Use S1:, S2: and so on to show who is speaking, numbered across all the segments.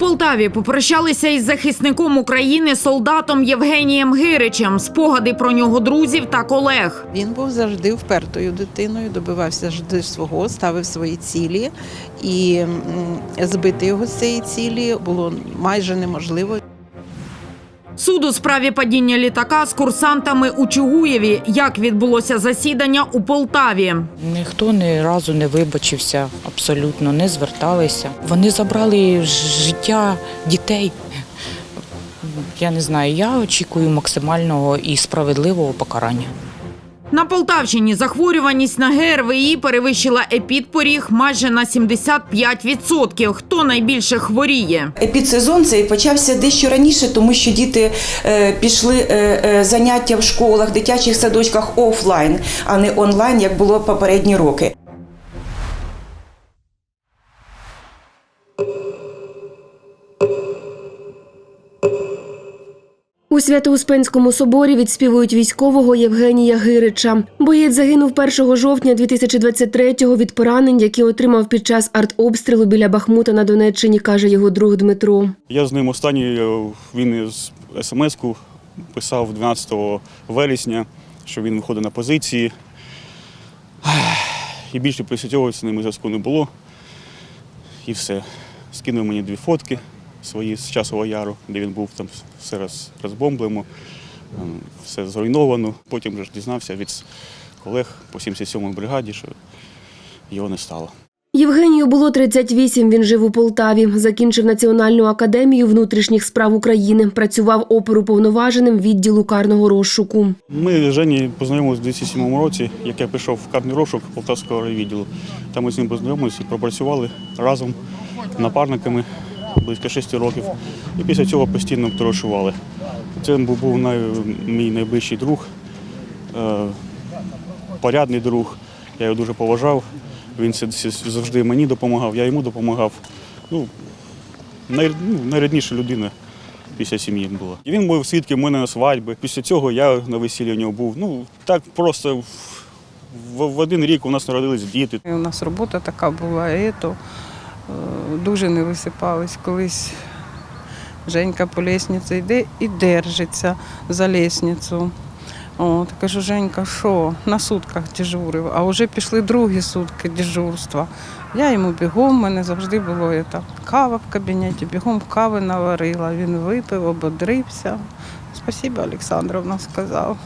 S1: Полтаві попрощалися із захисником України солдатом Євгенієм Гиричем. Спогади про нього друзів та колег.
S2: Він був завжди впертою дитиною, добивався завжди свого, ставив свої цілі, і збити його з цієї цілі було майже неможливо.
S1: Суд у справі падіння літака з курсантами у Чугуєві. Як відбулося засідання у Полтаві?
S3: Ніхто ні разу не вибачився, абсолютно не зверталися. Вони забрали життя дітей. Я не знаю, я очікую максимального і справедливого покарання.
S1: На Полтавщині захворюваність на ГРВІ перевищила епідпоріг майже на 75%. Хто найбільше хворіє?
S4: Епідсезон цей почався дещо раніше, тому що діти е, пішли е, е, заняття в школах, дитячих садочках офлайн, а не онлайн, як було попередні роки.
S5: У Свято-Успенському соборі відспівують військового Євгенія Гирича. Боєць загинув 1 жовтня 2023-го від поранень, які отримав під час артобстрілу біля Бахмута на Донеччині, каже його друг Дмитро.
S6: Я з ним останній е, він із смс-ку писав 12 вересня, що він виходить на позиції. І більше після цього з ним зв'язку не було. І все. Скинув мені дві фотки свої з часового яру, де він був, там все роз, розбомблено, е, все зруйновано. Потім вже ж дізнався від колег по 77-й бригаді, що його не стало.
S5: Євгенію було 38, він жив у Полтаві. Закінчив Національну академію внутрішніх справ України. Працював оперуповноваженим відділу карного розшуку.
S6: Ми з Жені познайомилися у 2007 році, як я пішов в карний розшук Полтавського райвідділу. Там ми з ним познайомилися і пропрацювали разом напарниками близько 6 років. І після цього постійно товаришували. Це був мій найближчий друг, е, порядний друг. Я його дуже поважав. Він завжди мені допомагав, я йому допомагав. Ну, ну, найрідніша людина після сім'ї була. Він був свідком у мене на свадьбі. Після цього я на весіллі у нього був. Ну, так просто в, в, в один рік у нас народились діти.
S7: У нас робота така була, і то дуже не висипались. Колись Женька по лісниці йде і держиться за лісницю. От, кажу, Женька, що на сутках дежурив, а вже пішли другі сутки дежурства. Я йому бігом, в мене завжди було і кава в кабінеті, бігом кави наварила. Він випив, ободрився. Спасибо, Олександровна сказав.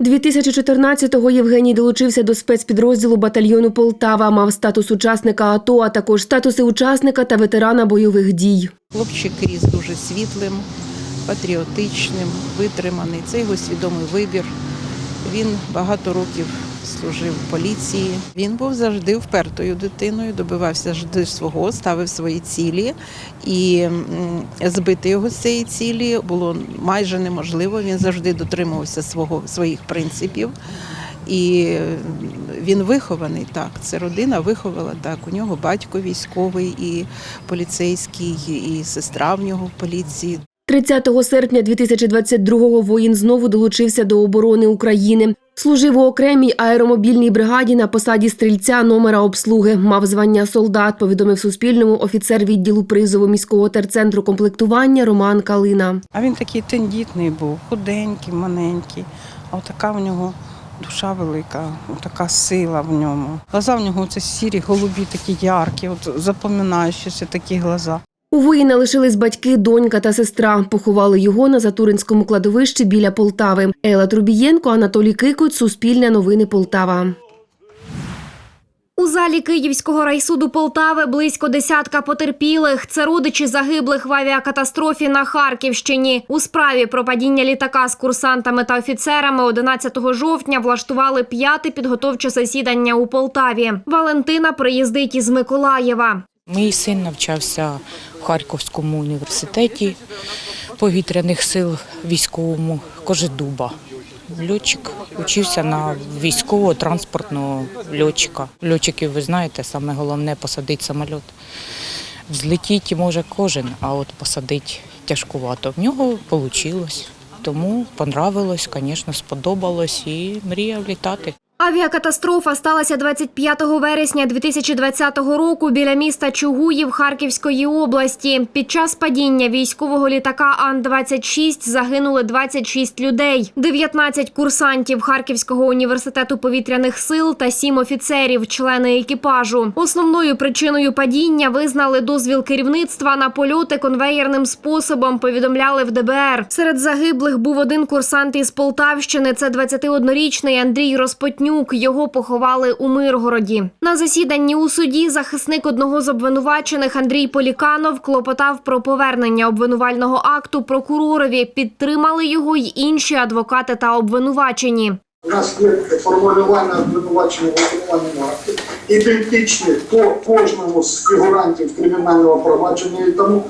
S5: 2014-го Євгеній долучився до спецпідрозділу батальйону Полтава. Мав статус учасника АТО, а також статуси учасника та ветерана бойових дій.
S2: Хлопчик ріс дуже світлим, патріотичним, витриманий. Це його свідомий вибір. Він багато років служив в поліції. Він був завжди впертою дитиною, добивався завжди свого, ставив свої цілі. І збити його з цієї цілі було майже неможливо. Він завжди дотримувався свого, своїх принципів. І він вихований так. Це родина виховала так. У нього батько військовий і поліцейський, і сестра в нього в поліції.
S5: 30 серпня 2022-го воїн знову долучився до оборони України. Служив у окремій аеромобільній бригаді на посаді стрільця номера обслуги. Мав звання солдат, повідомив Суспільному офіцер відділу призову міського терцентру комплектування Роман Калина.
S7: А він такий тендітний був, худенький, маленький. А отака в нього душа велика, така сила в ньому. Глаза в нього це сірі, голубі, такі яркі, от запоминаючіся такі глаза.
S5: У воїна лишились батьки, донька та сестра. Поховали його на Затуринському кладовищі біля Полтави. Ела Трубієнко, Анатолій Кикуть, Суспільне новини Полтава.
S8: У залі Київського райсуду Полтави близько десятка потерпілих. Це родичі загиблих в авіакатастрофі на Харківщині. У справі про падіння літака з курсантами та офіцерами 11 жовтня влаштували п'яте підготовче засідання у Полтаві. Валентина приїздить із Миколаєва.
S3: Мій син навчався в Харківському університеті повітряних сил військовому Кожедуба. Льотчик учився на військового транспортного льотчика. Льотчиків, ви знаєте, саме головне посадити самоліт. Взлетіти може кожен, а от посадити тяжкувато. В нього вийшло. Тому понравилось, звісно, сподобалось і мріяв літати.
S8: Авіакатастрофа сталася 25 вересня 2020 року біля міста Чугуїв Харківської області. Під час падіння військового літака Ан-26 загинули 26 людей, 19 курсантів Харківського університету повітряних сил та 7 офіцерів, члени екіпажу. Основною причиною падіння визнали дозвіл керівництва на польоти конвеєрним способом. Повідомляли в ДБР. Серед загиблих був один курсант із Полтавщини. Це 21-річний Андрій Розпотнюк. Його поховали у Миргороді. На засіданні у суді захисник одного з обвинувачених Андрій Поліканов клопотав про повернення обвинувального акту прокуророві. Підтримали його й інші адвокати та обвинувачені.
S9: У нас є формулювання обвинувачення в акті, ідентичні по кожному з фігурантів кримінального провадження. І тому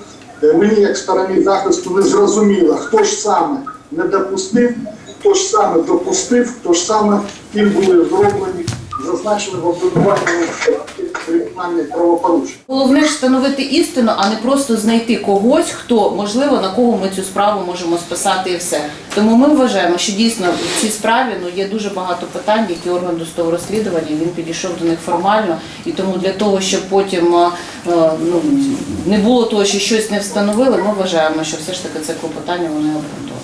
S9: е, мені, як стороні захисту, не зрозуміло, хто ж саме не допустив, хто ж саме допустив, хто ж саме ким були зроблені, зазначені в обвинувальному кримінальних правопорушень.
S10: Головне ж встановити істину, а не просто знайти когось, хто можливо на кого ми цю справу можемо списати і все. Тому ми вважаємо, що дійсно в цій справі ну є дуже багато питань, які орган досудового розслідування він підійшов до них формально, і тому для того, щоб потім е, е, ну не було того, що щось не встановили, ми вважаємо, що все ж таки це клопотання вони обґрунтоване.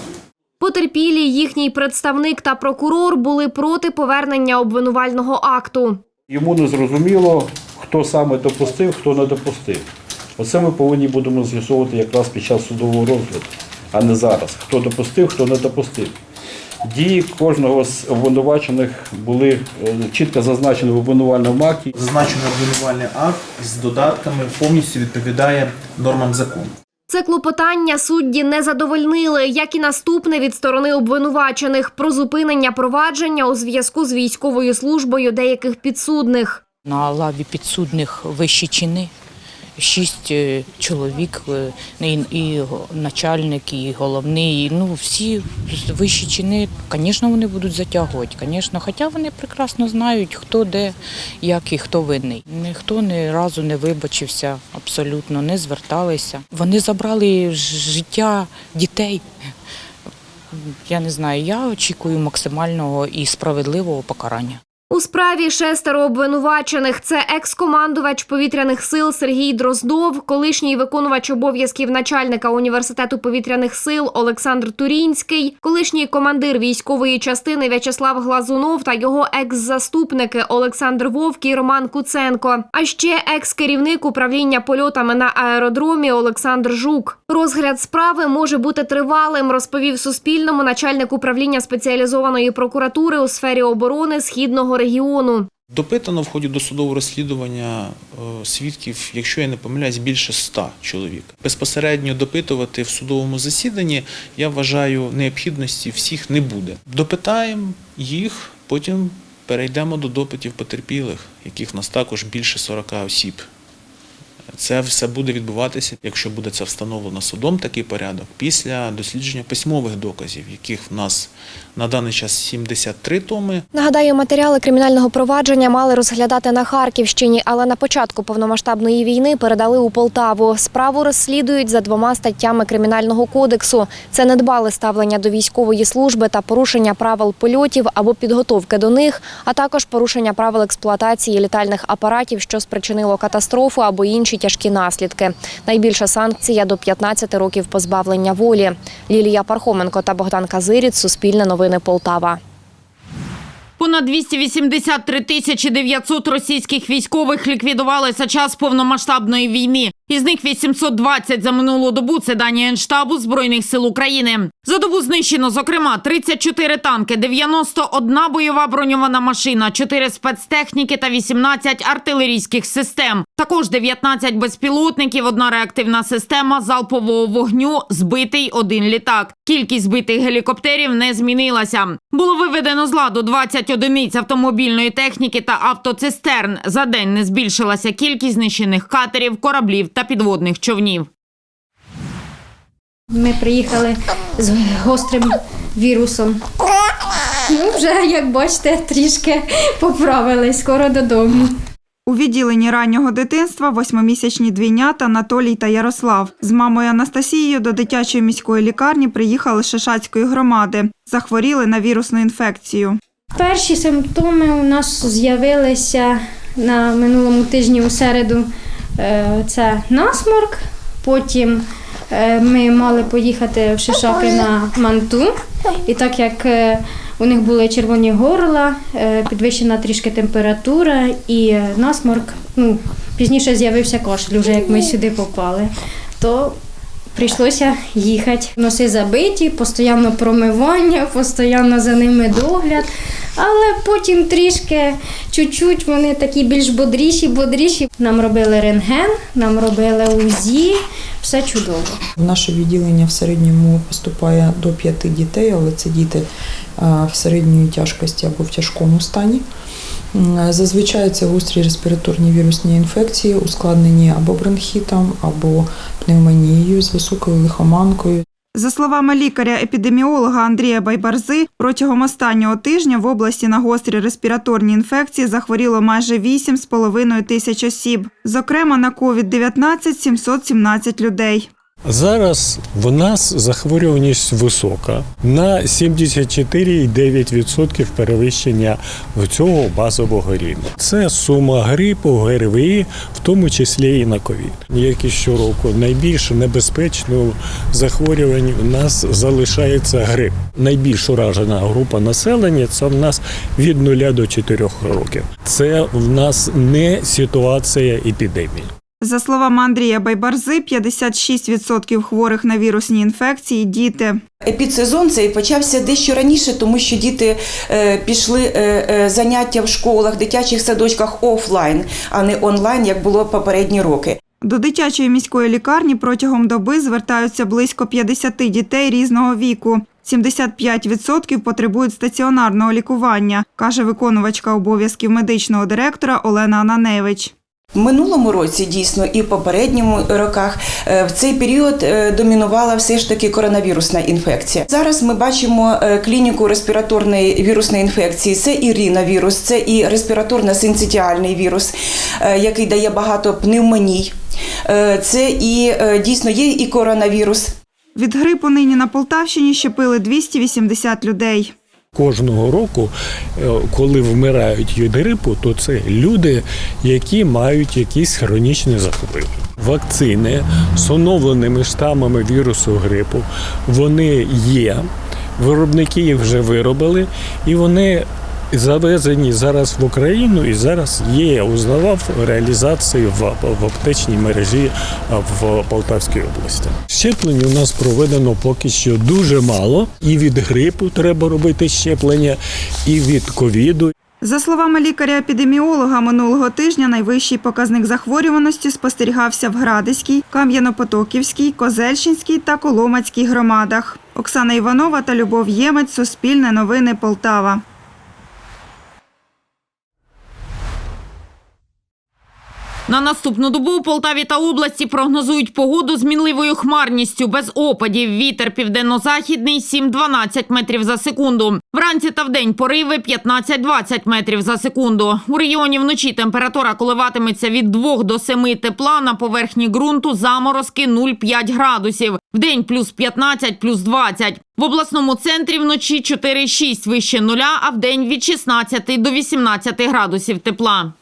S8: Потерпілі, їхній представник та прокурор були проти повернення обвинувального акту.
S11: Йому не зрозуміло, хто саме допустив, хто не допустив. Оце ми повинні будемо з'ясовувати якраз під час судового розгляду, а не зараз. Хто допустив, хто не допустив. Дії кожного з обвинувачених були е, чітко зазначені в обвинувальному акті.
S12: Зазначений обвинувальний акт з додатками повністю відповідає нормам закону.
S8: Це клопотання судді не задовольнили, як і наступне від сторони обвинувачених про зупинення провадження у зв'язку з військовою службою деяких підсудних.
S3: На лаві підсудних вищі чини. Шість е, чоловік, е, і, начальник, і головний. і, Ну, всі вищі чини, звісно, вони будуть затягувати. Звісно, хоча вони прекрасно знають, хто де, як і хто винний. Ніхто ні разу не вибачився, абсолютно не зверталися. Вони забрали життя дітей. Я не знаю, я очікую максимального і справедливого покарання.
S8: У справі шестеро обвинувачених це екс-командувач повітряних сил Сергій Дроздов, колишній виконувач обов'язків начальника університету повітряних сил Олександр Турінський, колишній командир військової частини В'ячеслав Глазунов та його екс-заступники Олександр Вовк і Роман Куценко. А ще екс-керівник управління польотами на аеродромі Олександр Жук. Розгляд справи може бути тривалим, розповів Суспільному начальник управління спеціалізованої прокуратури у сфері оборони східного регіону.
S12: Допитано в ході досудового розслідування е, свідків, якщо я не помиляюсь, більше ста чоловік. Безпосередньо допитувати в судовому засіданні, я вважаю, необхідності всіх не буде. Допитаємо їх, потім перейдемо до допитів потерпілих, яких в нас також більше 40 осіб. Це все буде відбуватися, якщо буде це встановлено судом, такий порядок, після дослідження письмових доказів, яких в нас на даний час 73 томи.
S8: Нагадаю, матеріали кримінального провадження мали розглядати на Харківщині, але на початку повномасштабної війни передали у Полтаву. Справу розслідують за двома статтями кримінального кодексу: це недбале ставлення до військової служби та порушення правил польотів або підготовки до них, а також порушення правил експлуатації літальних апаратів, що спричинило катастрофу або інші тяжкі наслідки. Найбільша санкція до 15 років позбавлення волі. Лілія Пархоменко та Богдан Казиріць. Суспільне новини Полтава.
S1: Понад 283 тисячі 900 російських військових ліквідували за час повномасштабної війни. Із них 820 за минулу добу. Це дані Генштабу Збройних сил України. За добу знищено, зокрема, 34 танки, 91 бойова броньована машина, 4 спецтехніки та 18 артилерійських систем. Також 19 безпілотників, одна реактивна система залпового вогню, збитий один літак. Кількість збитих гелікоптерів не змінилася. Було виведено з ладу 20 одиниць автомобільної техніки та автоцистерн. За день не збільшилася кількість знищених катерів, кораблів та підводних човнів.
S13: Ми приїхали з гострим вірусом. Ну, вже, як бачите, трішки поправились, скоро додому.
S14: У відділенні раннього дитинства восьмимісячні двійнята Анатолій та Ярослав. З мамою Анастасією до дитячої міської лікарні приїхали з Шишацької громади. Захворіли на вірусну інфекцію.
S13: Перші симптоми у нас з'явилися на минулому тижні у середу. Е, Це насморк. Потім е, ми мали поїхати в Шишаки на манту. І так як е, у них були червоні горла, підвищена трішки температура і насморк, ну, пізніше з'явився кашель, вже як ми сюди попали, то прийшлося їхати. Носи забиті, постійно промивання, постійно за ними догляд. Але потім трішки, чуть-чуть вони такі більш бодріші, бодріші. Нам робили рентген, нам робили УЗІ, все чудово.
S15: В наше відділення в середньому поступає до п'яти дітей, але це діти в середньої тяжкості або в тяжкому стані. Зазвичай це гострі респіраторні вірусні інфекції, ускладнені або бронхітом, або пневмонією з високою лихоманкою.
S14: За словами лікаря-епідеміолога Андрія Байбарзи, протягом останнього тижня в області на гострі респіраторні інфекції захворіло майже 8,5 тисяч осіб. Зокрема, на COVID-19 – 717 людей.
S16: Зараз в нас захворюваність висока на 74,9% перевищення цього базового рівня. Це сума грипу, ГРВІ, в тому числі і на ковід. Як і щороку, найбільш небезпечною захворювань у нас залишається грип. Найбільш уражена група населення це в нас від 0 до 4 років. Це в нас не ситуація епідемії.
S14: За словами Андрія Байбарзи, 56% хворих на вірусні інфекції – діти.
S4: Епідсезон цей почався дещо раніше, тому що діти е, пішли е, е, заняття в школах, дитячих садочках офлайн, а не онлайн, як було попередні роки.
S14: До дитячої міської лікарні протягом доби звертаються близько 50 дітей різного віку. 75% потребують стаціонарного лікування, каже виконувачка обов'язків медичного директора Олена Ананевич.
S4: В минулому році дійсно і в попередньому роках е, в цей період е, домінувала все ж таки коронавірусна інфекція. Зараз ми бачимо е, клініку респіраторної вірусної інфекції. Це і ріновірус, це і респіраторно-синцитіальний вірус, який дає багато пневмоній. Це і дійсно є і коронавірус.
S14: Від грипу нині на Полтавщині щепили 280 людей.
S16: Кожного року, е, коли вмирають від грипу, то це люди, які мають якісь хронічні захворювання. Вакцини з оновленими штамами вірусу грипу вони є. Виробники їх вже виробили, і вони завезені зараз в Україну, і зараз є, узнавав реалізації в, в аптечній мережі в Полтавській області. Щеплень у нас проведено поки що дуже мало. І від грипу треба робити щеплення, і від ковіду.
S14: За словами лікаря-епідеміолога, минулого тижня найвищий показник захворюваності спостерігався в Градиській, Кам'янопотоківській, Козельщинській та Коломацькій громадах. Оксана Іванова та Любов Ємець, Суспільне новини Полтава.
S1: На наступну добу у Полтаві та області прогнозують погоду з мінливою хмарністю, без опадів. Вітер південно-західний 7-12 метрів за секунду. Вранці та вдень пориви 15-20 метрів за секунду. У регіоні вночі температура коливатиметься від 2 до 7 тепла. На поверхні ґрунту заморозки 0,5 градусів. Вдень плюс 15, плюс 20. В обласному центрі вночі 4-6 вище нуля, а вдень від 16 до 18 градусів тепла.